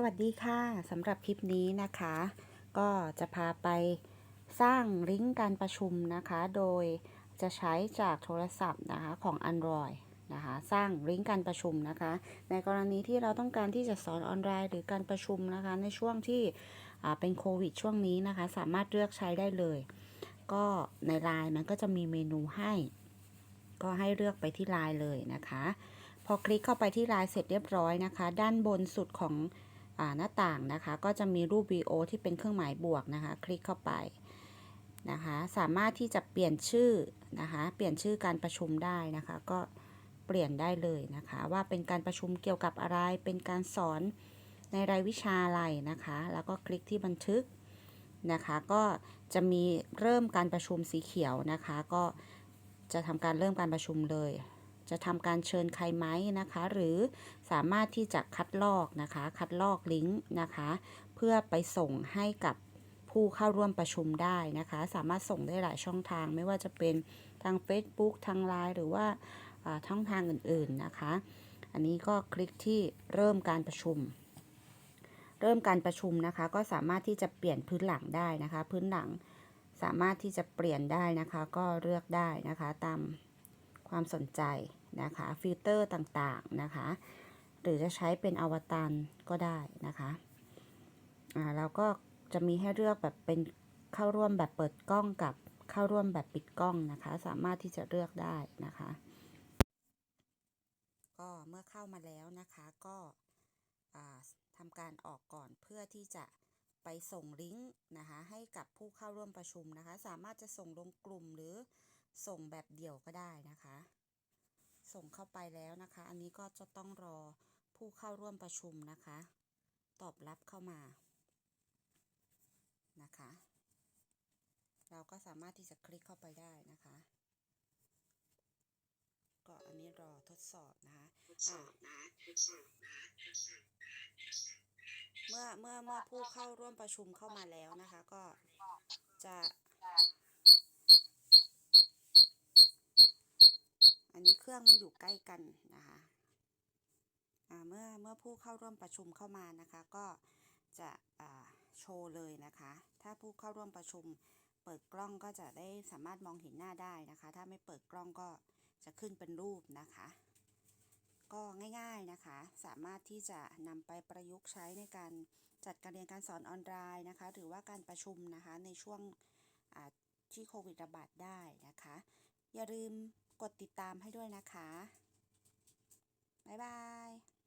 สวัสดีค่ะสำหรับคลิปนี้นะคะ ก็จะพาไปสร้างลิงก์การประชุมนะคะ โดยจะใช้จากโทรศัพท์นะคะของ Android นะคะสร้างลิงก์การประชุมนะคะ ในกรณีที่เราต้องการที่จะสอนออนไลน์หรือการประชุมนะคะ ในช่วงที่เป็นโควิดช่วงนี้นะคะ สามารถเลือกใช้ได้เลย ก็ในไลน์มันก็จะมีเมนูให้ ก็ให้เลือกไปที่ไลน์เลยนะคะ พอคลิกเข้าไปที่ไลน์เสร็จเรียบร้อยนะคะ ด้านบนสุดของ หน้าต่างนะคะ ก็จะมีรูปวิดีโอที่เป็นเครื่องหมายบวกนะคะ คลิกเข้าไปนะคะ สามารถที่จะเปลี่ยนชื่อนะคะ เปลี่ยนชื่อการประชุมได้นะคะ ก็เปลี่ยนได้เลยนะคะ ว่าเป็นการประชุมเกี่ยวกับอะไร เป็นการสอนในรายวิชาอะไรนะคะ แล้วก็คลิกที่บันทึกนะคะ ก็จะมีเริ่มการประชุมสีเขียวนะคะ ก็จะทำการเริ่มการประชุมเลย จะทำการเชิญใครไหมนะคะ หรือสามารถที่จะคัดลอกนะคะ คัดลอกลิงก์นะคะ เพื่อไปส่งให้กับผู้เข้าร่วมประชุมได้นะคะ สามารถส่งได้หลายช่องทาง ไม่ว่าจะเป็นทาง Facebook ทาง Line หรือว่าอ่าช่องทางอื่นๆนะคะ อันนี้ก็คลิกที่เริ่มการประชุม เริ่มการประชุมนะคะ ก็สามารถที่จะเปลี่ยนพื้นหลังได้นะคะ พื้นหลังสามารถที่จะเปลี่ยนได้นะคะ ก็เลือกได้นะคะตาม ความสนใจนะคะฟิลเตอร์ต่างๆนะคะหรือจะใช้เป็นอวตารก็ได้นะคะอ่าแล้วก็จะมีให้เลือกแบบเป็นเข้าร่วมแบบเปิดกล้องกับเข้าร่วมแบบปิดกล้องนะคะ สามารถที่จะเลือกได้นะคะ ก็เมื่อเข้ามาแล้วนะคะก็ทำการออกก่อนเพื่อที่จะไปส่งลิงก์นะคะให้กับผู้เข้าร่วมประชุมนะคะ สามารถจะส่งลงกลุ่มหรือ ส่งแบบเดี่ยวก็ได้นะคะ ส่งเข้าไปแล้วนะคะ อันนี้ก็จะต้องรอผู้เข้าร่วมประชุมนะคะ ตอบรับเข้ามานะคะ เราก็สามารถที่จะคลิกเข้าไปได้นะคะ ก็อันนี้รอทดสอบนะคะะเมื่อเมื่อเมื่อผู้เข้าร่วมประชุมเข้ามาแล้วนะคะ ก็จะ อั นี้เครื่องมันอยู่ใกล้กันนะคะเมื่อเมื่อผู้เข้าร่วมประชุมเข้ามานะคะ ก็จะโชว์เลยนะคะ ถ้าผู้เข้าร่วมประชุมเปิดกล้องก็จะได้สามารถมองเห็นหน้าได้นะคะ ถ้าไม่เปิดกล้องก็จะขึ้นเป็นรูปนะคะ ก็ง่ายๆนะคะ สามารถที่จะนำไปประยุกต์ใช้ในการจัดการเรียนการสอนออนไลน์นะคะ หรือว่าการประชุมนะคะในช่วงที่โควิดระบาดได้นะคะ อย่าลืม กดติดตามให้ด้วยนะคะ บ๊ายบาย